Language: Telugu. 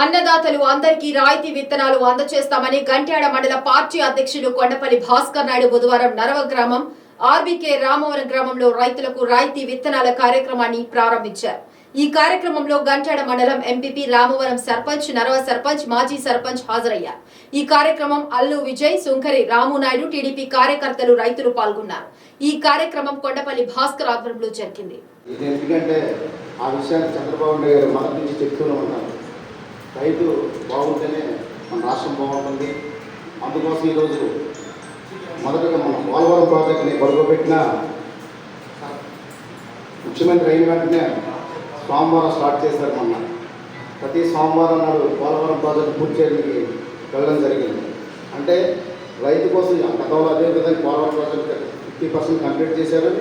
అన్నదాతలు అందరికీ రాయితీ విత్తనాలు అందజేస్తామని గంట్యాడ మండల పార్టీ అధ్యక్షులు కొండపల్లి భాస్కర్ నాయుడు బుధవారం నరవ గ్రామం ఆర్బీకే రామవరం గ్రామంలో రైతులకు రాయితీ విత్తనాల కార్యక్రమాన్ని ప్రారంభించారు. ఈ కార్యక్రమంలో గంట్యాడ మండలం ఎంపీపీ రామవరం సర్పంచ్ నరవ సర్పంచ్ మాజీ సర్పంచ్ హాజరయ్యారు. ఈ కార్యక్రమం అల్లు విజయ్ సుంకరి రామునాయుడు టీడీపీ కార్యకర్తలు రైతులు పాల్గొన్నారు. ఈ కార్యక్రమం కొండపల్లి భాస్కర్ ఆధ్వర్యంలో జరిగింది. ఎందుకంటే ఆ విషయాన్ని చంద్రబాబు నాయుడు గారు మొదటి నుంచి చెప్తూనే ఉన్నారు. రైతు బాగుంటేనే మన రాష్ట్రం బాగుంటుంది. అందుకోసం ఈరోజు మొదటగా మన పోలవరం ప్రాజెక్ట్ని పడుకోబెట్టిన ముఖ్యమంత్రి అయిన వెంటనే సోమవారం స్టార్ట్ చేశారు మొన్న. ప్రతి సోమవారం నాడు పోలవరం ప్రాజెక్టు పూర్తి చేయడానికి వెళ్ళడం జరిగింది. అంటే రైతు కోసం గతంలో అదే విధంగా Polavaram project fifty percent complete చేశారు.